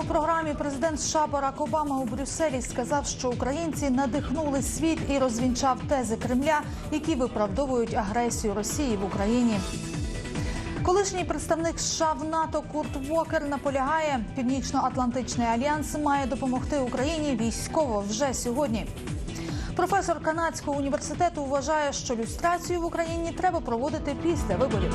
у програмі президент США Барак Обама у Брюсселі сказав, що українці надихнули світ і розвінчав тези Кремля, які виправдовують агресію Росії в Україні. Колишній представник США в НАТО Курт Вокер наполягає, Північно-Атлантичний альянс має допомогти Україні військово вже сьогодні. Професор канадського університету вважає, що люстрацію в Україні треба проводити після виборів.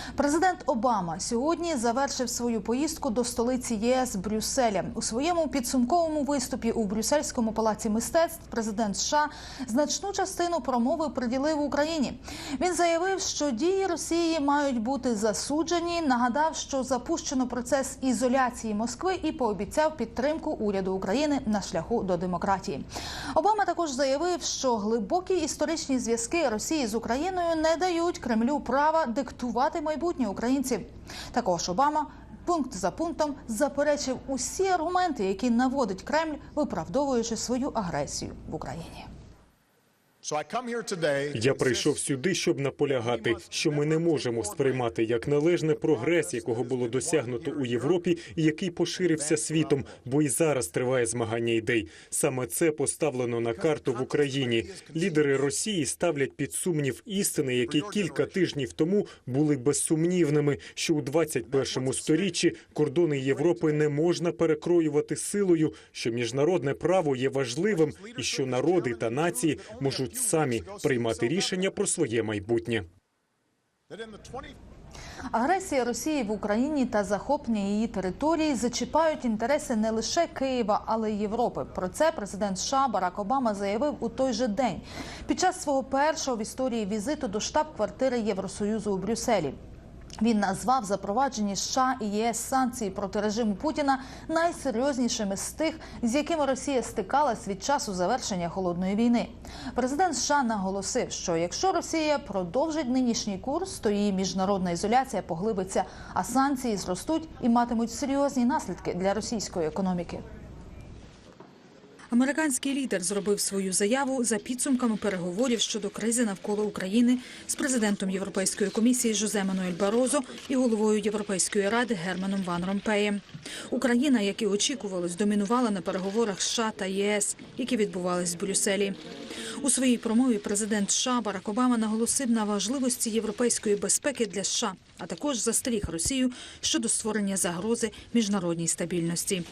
Президент Обама сьогодні завершив свою поїздку до столиці ЄС Брюсселя. У своєму підсумковому виступі у Брюссельському палаці мистецтв президент США значну частину промови приділив Україні. Він заявив, що дії Росії мають бути засуджені. Нагадав, що запущено процес ізоляції Москви і пообіцяв підтримку уряду України на шляху до демократії. Обама також заявив, що глибокі історичні зв'язки Росії з Україною не дають Кремлю права диктувати майбутнє українців. Також Обама. Пункт за пунктом заперечив усі аргументи, які наводить Кремль, виправдовуючи свою агресію в Україні. Я прийшов сюди, щоб наполягати, що ми не можемо сприймати як належне прогрес, якого було досягнуто у Європі, і який поширився світом, бо і зараз триває змагання ідей. Саме це поставлено на карту в Україні. Лідери Росії ставлять під сумнів істини, які кілька тижнів тому були безсумнівними, що у 21 сторіччі кордони Європи не можна перекроювати силою, що міжнародне право є важливим, і що народи та нації можуть самі приймати рішення про своє майбутнє. Агресія Росії в Україні та захоплення її території зачіпають інтереси не лише Києва, але й Європи. Про це президент США Барак Обама заявив у той же день під час свого першого в історії візиту до штаб-квартири Євросоюзу у Брюсселі. Він назвав запроваджені США і ЄС санкції проти режиму Путіна найсерйознішими з тих, з якими Росія стикалась від часу завершення холодної війни. Президент США наголосив, що якщо Росія продовжить нинішній курс, то її міжнародна ізоляція поглибиться, а санкції зростуть і матимуть серйозні наслідки для російської економіки. Американський лідер зробив свою заяву за підсумками переговорів щодо кризи навколо України з президентом Європейської комісії Жозе Мануель Барозо і головою Європейської ради Германом Ван Ромпеєм. Україна, як і очікувалось, домінувала на переговорах США та ЄС, які відбувались в Брюсселі. У своїй промові президент США Барак Обама наголосив на важливості європейської безпеки для США, а також застеріг Росію щодо створення загрози міжнародній стабільності.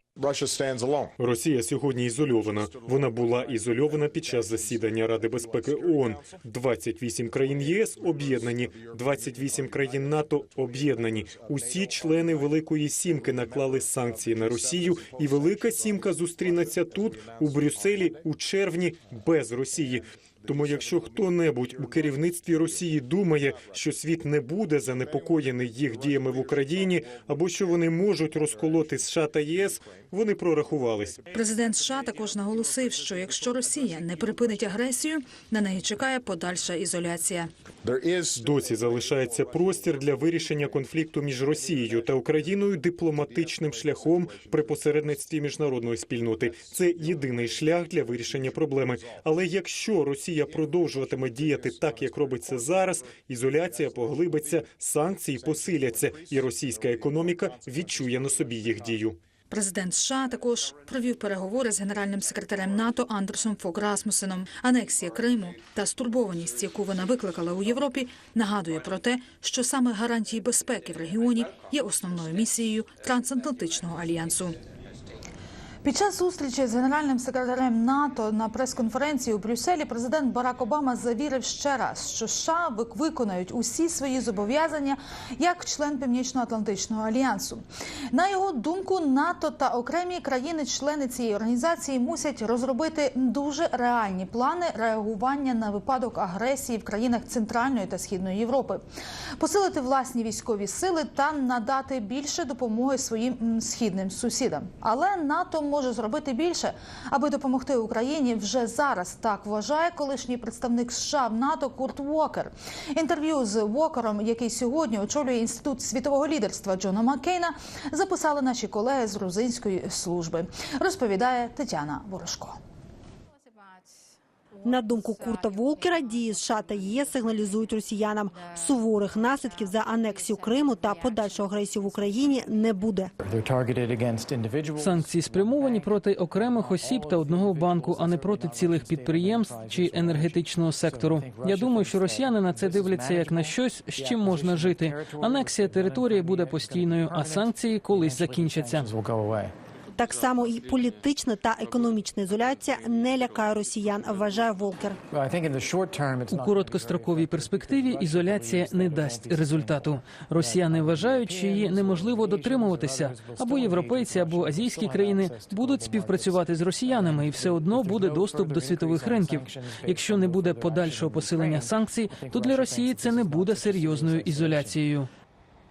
Росія сьогодні ізольована. Вона була ізольована під час засідання Ради безпеки ООН. 28 країн ЄС об'єднані, 28 країн НАТО об'єднані. Усі члени Великої Сімки наклали санкції на Росію, і Велика Сімка зустрінеться тут, у Брюсселі, у червні, без Росії. Тому, якщо хто-небудь у керівництві Росії думає, що світ не буде занепокоєний їх діями в Україні, або що вони можуть розколоти США та ЄС, вони прорахувались. Президент США також наголосив, що якщо Росія не припинить агресію, на неї чекає подальша ізоляція. Досі залишається простір для вирішення конфлікту між Росією та Україною дипломатичним шляхом при посередництві міжнародної спільноти. Це єдиний шлях для вирішення проблеми. Але якщо Росія продовжуватиме діяти так, як робить це зараз, ізоляція поглибиться, санкції посиляться, і російська економіка відчує на собі їх дію. Президент США також провів переговори з генеральним секретарем НАТО Андерсом Фок Расмусеном. Анексія Криму та стурбованість, яку вона викликала у Європі, нагадує про те, що саме гарантії безпеки в регіоні є основною місією трансатлантичного альянсу. Під час зустрічі з генеральним секретарем НАТО на прес-конференції у Брюсселі президент Барак Обама завірив ще раз, що США вик- виконають усі свої зобов'язання як член Північно-Атлантичного альянсу. На його думку, НАТО та окремі країни-члени цієї організації мусять розробити дуже реальні плани реагування на випадок агресії в країнах Центральної та Східної Європи, посилити власні військові сили та надати більше допомоги своїм східним сусідам. Але НАТО може зробити більше, аби допомогти Україні вже зараз. Так вважає колишній представник США в НАТО Курт Уокер. Інтерв'ю з Уокером, який сьогодні очолює інститут світового лідерства Джона Маккейна, записали наші колеги з грузинської служби. Розповідає Тетяна Ворожко. На думку Курта Волкера, дії США та ЄС сигналізують росіянам суворих наслідків за анексію Криму та подальшу агресію в Україні не буде. Санкції спрямовані проти окремих осіб та одного банку, а не проти цілих підприємств чи енергетичного сектору. Я думаю, що росіяни на це дивляться як на щось, з чим можна жити. Анексія території буде постійною, а санкції колись закінчаться. Так само і політична та економічна ізоляція не лякає росіян, вважає Волкер. У короткостроковій перспективі ізоляція не дасть результату. Росіяни вважають, що її неможливо дотримуватися. Або європейці, або азійські країни будуть співпрацювати з росіянами, і все одно буде доступ до світових ринків. Якщо не буде подальшого посилення санкцій, то для Росії це не буде серйозною ізоляцією.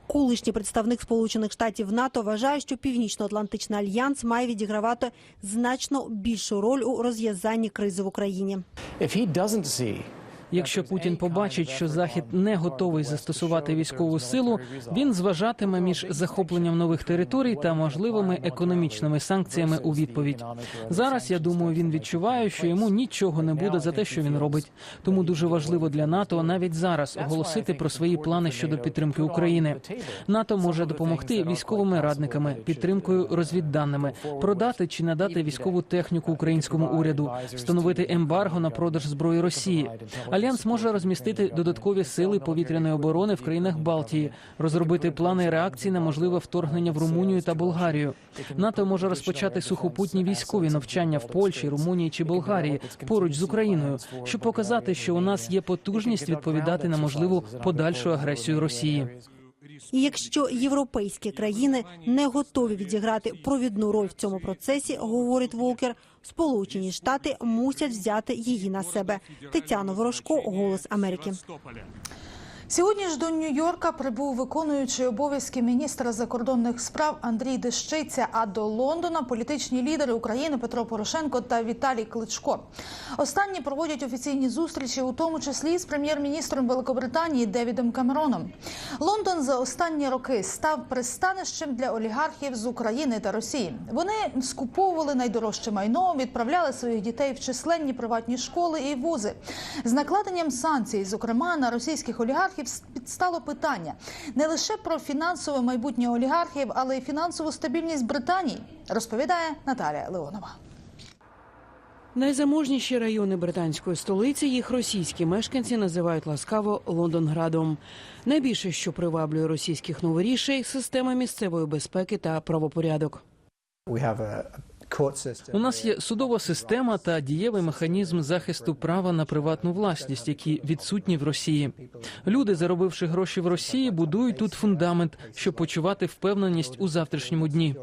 Колишній представник Сполучених Штатів НАТО вважає, що Північно-Атлантичний альянс має відігравати значно більшу роль у розв'язанні кризи в Україні. Якщо Путін побачить, що Захід не готовий застосувати військову силу, він зважатиме між захопленням нових територій та можливими економічними санкціями у відповідь. Зараз я думаю, він відчуває, що йому нічого не буде за те, що він робить. Тому дуже важливо для НАТО навіть зараз оголосити про свої плани щодо підтримки України. НАТО може допомогти військовими радниками, підтримкою розвідданими, продати чи надати військову техніку українському уряду, встановити ембарго на продаж зброї Росії. Альянс може розмістити додаткові сили повітряної оборони в країнах Балтії, розробити плани реакції на можливе вторгнення в Румунію та Болгарію. НАТО може розпочати сухопутні військові навчання в Польщі, Румунії чи Болгарії поруч з Україною, щоб показати, що у нас є потужність відповідати на можливу подальшу агресію Росії. І якщо європейські країни не готові відіграти провідну роль в цьому процесі, говорить Волкер, Сполучені Штати мусять взяти її на себе. Тетяна Ворожко, Голос Америки. Сьогодні ж до Нью-Йорка прибув виконуючий обов'язки міністра закордонних справ Андрій Дещиця. А до Лондона політичні лідери України Петро Порошенко та Віталій Кличко. Останні проводять офіційні зустрічі, у тому числі з прем'єр-міністром Великобританії Девідом Камероном. Лондон за останні роки став пристанищем для олігархів з України та Росії. Вони скуповували найдорожче майно, відправляли своїх дітей в численні приватні школи і вузи. З накладенням санкцій, зокрема на російських олігархів, підстало питання не лише про фінансове майбутнє олігархів, але й фінансову стабільність Британії, розповідає Наталія Леонова. Найзаможніші райони британської столиці їх російські мешканці називають ласкаво Лондонградом. Найбільше, що приваблює російських новорішей, система місцевої безпеки та правопорядок. У нас є судова система та дієвий механізм захисту права на приватну власність, які відсутні в Росії. Люди, заробивши гроші в Росії, будують тут фундамент, щоб почувати впевненість у завтрашньому дні.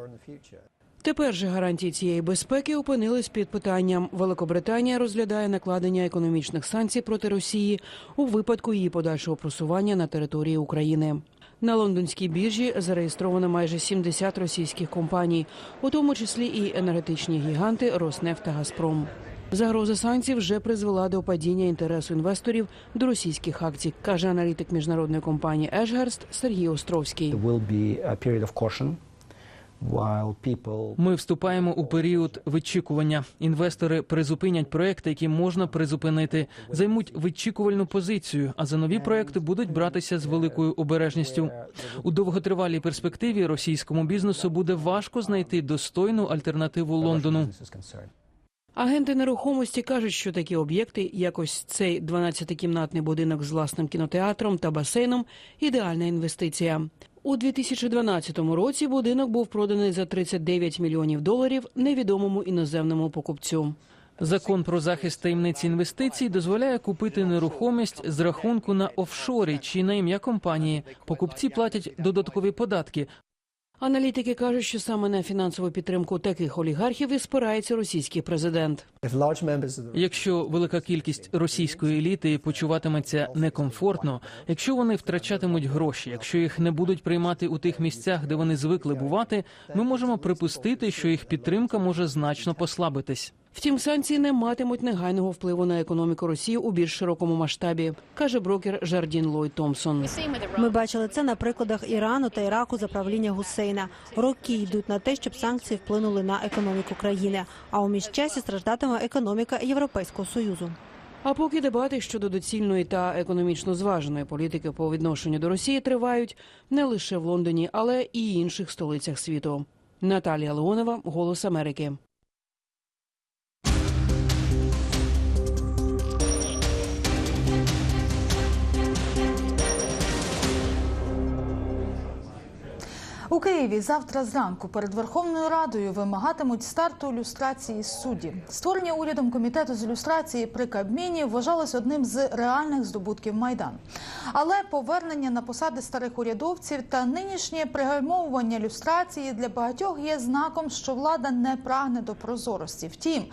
Тепер же гарантії цієї безпеки опинились під питанням. Великобританія розглядає накладення економічних санкцій проти Росії у випадку її подальшого просування на території України. На лондонській біржі зареєстровано майже 70 російських компаній, у тому числі і енергетичні гіганти Роснефть та Газпром. Загроза санкцій вже призвела до падіння інтересу інвесторів до російських акцій, каже аналітик міжнародної компанії Ешгерст Сергій Островський. Ми вступаємо у період вичікування. Інвестори призупинять проекти, які можна призупинити, займуть вичікувальну позицію. А за нові проекти будуть братися з великою обережністю. У довготривалій перспективі російському бізнесу буде важко знайти достойну альтернативу Лондону. Агенти нерухомості кажуть, що такі об'єкти, як ось цей 12-кімнатний будинок з власним кінотеатром та басейном, ідеальна інвестиція. У 2012 році будинок був проданий за 39 мільйонів доларів невідомому іноземному покупцю. Закон про захист таємниці інвестицій дозволяє купити нерухомість з рахунку на офшорі чи на ім'я компанії. Покупці платять додаткові податки. Аналітики кажуть, що саме на фінансову підтримку таких олігархів і спирається російський президент. Якщо велика кількість російської еліти почуватиметься некомфортно, якщо вони втрачатимуть гроші, якщо їх не будуть приймати у тих місцях, де вони звикли бувати, ми можемо припустити, що їх підтримка може значно послабитись. Втім, санкції не матимуть негайного впливу на економіку Росії у більш широкому масштабі, каже брокер Жардін Ллойд Томпсон. Ми бачили це на прикладах Ірану та Іраку за правління Гусейна. Роки йдуть на те, щоб санкції вплинули на економіку країни. А у міжчасі страждатиме економіка Європейського союзу. А поки дебати щодо доцільної та економічно зваженої політики по відношенню до Росії тривають не лише в Лондоні, але і інших столицях світу. Наталія Леонова, Голос Америки. У Києві завтра зранку перед Верховною Радою вимагатимуть старту люстрації суддів. Створення урядом комітету з люстрації при Кабміні вважалось одним з реальних здобутків Майдану. Але повернення на посади старих урядовців та нинішнє пригальмовування люстрації для багатьох є знаком, що влада не прагне до прозорості. Втім,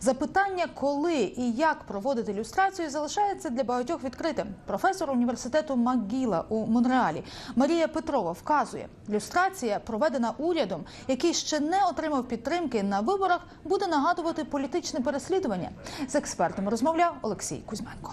запитання, коли і як проводити люстрацію, залишається для багатьох відкритим. Професор університету МакГіла у Монреалі Марія Петрова вказує, люстрація, проведена урядом, який ще не отримав підтримки на виборах, буде нагадувати політичне переслідування. З експертами розмовляв Олексій Кузьменко.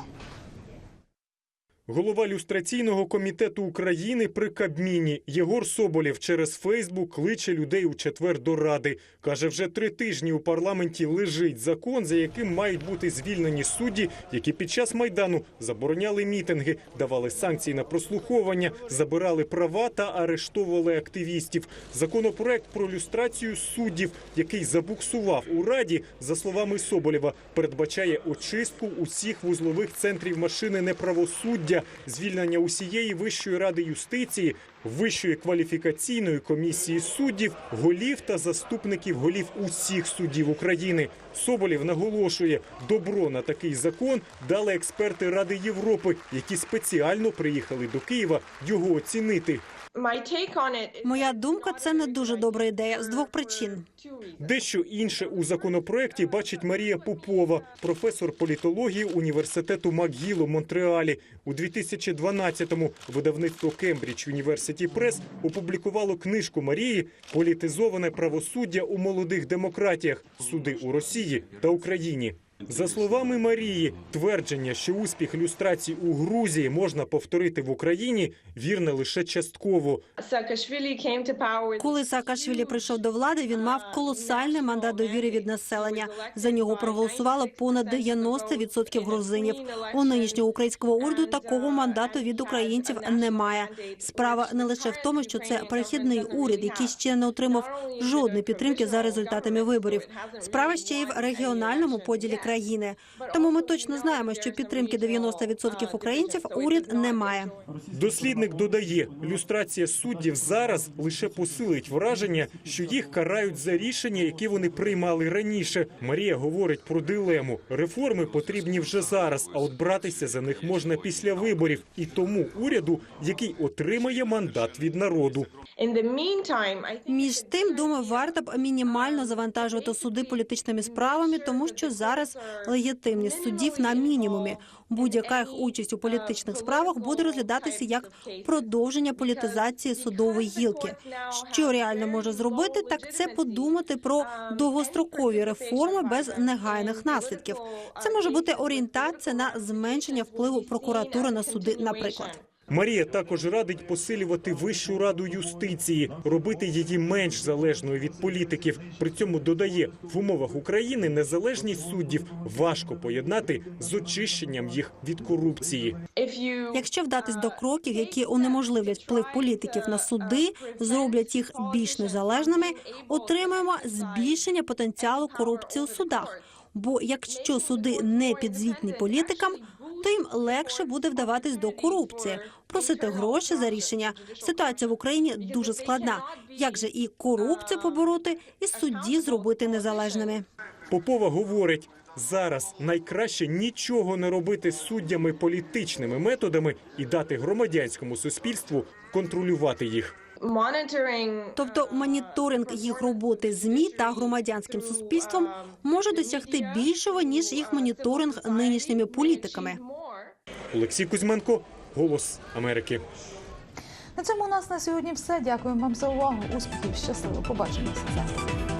Голова люстраційного комітету України при Кабміні Єгор Соболєв через Фейсбук кличе людей у четвер до ради. Каже, вже три тижні у парламенті лежить закон, за яким мають бути звільнені судді, які під час майдану забороняли мітинги, давали санкції на прослуховування, забирали права та арештовували активістів. Законопроект про люстрацію суддів, який забуксував у раді, за словами Соболєва, передбачає очистку усіх вузлових центрів машини неправосуддя, звільнення усієї Вищої ради юстиції, Вищої кваліфікаційної комісії суддів, голів та заступників голів усіх суддів України. Соболєв наголошує, добро на такий закон дали експерти Ради Європи, які спеціально приїхали до Києва його оцінити. Моя думка це не дуже добра ідея з двох причин. Дещо інше у законопроекті бачить Марія Попова, професор політології університету МакГіл у Монреалі. У 2012-му видавництво Кембридж University Прес опублікувало книжку Марії Політизоване правосуддя у молодих демократіях. Суди у Росії та Україні. За словами Марії, твердження, що успіх люстрації у Грузії можна повторити в Україні, вірне лише частково. Коли Саакашвілі прийшов до влади, він мав колосальний мандат довіри від населення. За нього проголосувало понад 90% грузинів. У нинішнього українського уряду такого мандату від українців немає. Справа не лише в тому, що це перехідний уряд, який ще не отримав жодної підтримки за результатами виборів. Справа ще й в регіональному поділі країни. Тому ми точно знаємо, що підтримки 90% українців уряд не має. Дослідник додає, люстрація суддів зараз лише посилить враження, що їх карають за рішення, які вони приймали раніше. Марія говорить про дилему. Реформи потрібні вже зараз, а от братися за них можна після виборів, і тому уряду, який отримає мандат від народу. Між тим, думаю, варто б мінімально завантажувати суди політичними справами, тому що зараз легітимність суддів на мінімумі. Будь-яка їх участь у політичних справах буде розглядатися як продовження політизації судової гілки. Що реально може зробити, так це подумати про довгострокові реформи без негайних наслідків. Це може бути орієнтація на зменшення впливу прокуратури на суди, наприклад. Марія також радить посилювати Вищу раду юстиції, робити її менш залежною від політиків. При цьому додає, в умовах України незалежність суддів важко поєднати з очищенням їх від корупції. Якщо вдатись до кроків, які унеможливлять вплив політиків на суди, зроблять їх більш незалежними, отримаємо збільшення потенціалу корупції у судах. Бо якщо суди не підзвітні політикам, то їм легше буде вдаватись до корупції, просити гроші за рішення. Ситуація в Україні дуже складна. Як же і корупцію побороти, і судді зробити незалежними? Попова говорить. Зараз найкраще нічого не робити з суддями політичними методами і дати громадянському суспільству контролювати їх. Тобто моніторинг їх роботи змі та громадянським суспільством може досягти більшого ніж їх моніторинг нинішніми політиками. Олексій Кузьменко, Голос Америки. На цьому у нас на сьогодні все. Дякуємо вам за увагу. Успіхів, щасливо. Побачимося завтра.